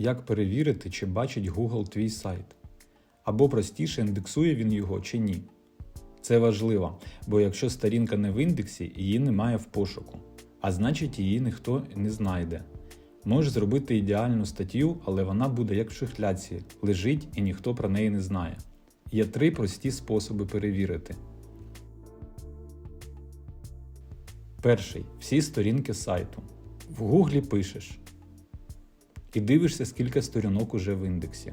як перевірити, чи бачить Google твій сайт. Або простіше індексує він його чи ні. Це важливо, бо якщо сторінка не в індексі, її немає в пошуку, а значить її ніхто не знайде. Можеш зробити ідеальну статтю, але вона буде як в шухляці, лежить і ніхто про неї не знає. Є три прості способи перевірити. Перший всі сторінки сайту. В Гуглі пишеш і дивишся, скільки сторінок уже в індексі.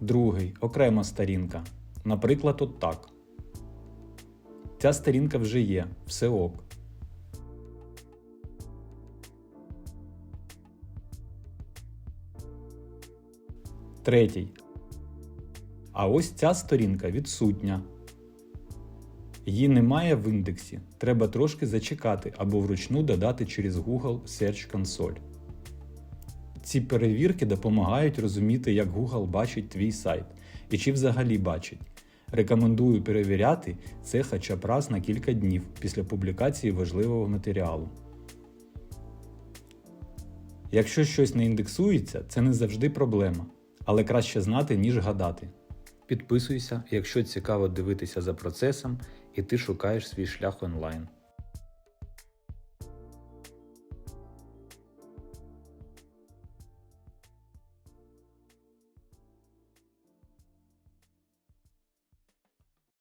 Другий окрема сторінка. Наприклад, от так. Ця сторінка вже є, все ок. Третій. А ось ця сторінка відсутня. Її немає в індексі. Треба трошки зачекати або вручну додати через Google Search Console. Ці перевірки допомагають розуміти, як Google бачить твій сайт і чи взагалі бачить. Рекомендую перевіряти це хоча б раз на кілька днів після публікації важливого матеріалу. Якщо щось не індексується, це не завжди проблема, але краще знати, ніж гадати. Підписуйся, якщо цікаво дивитися за процесом і ти шукаєш свій шлях онлайн.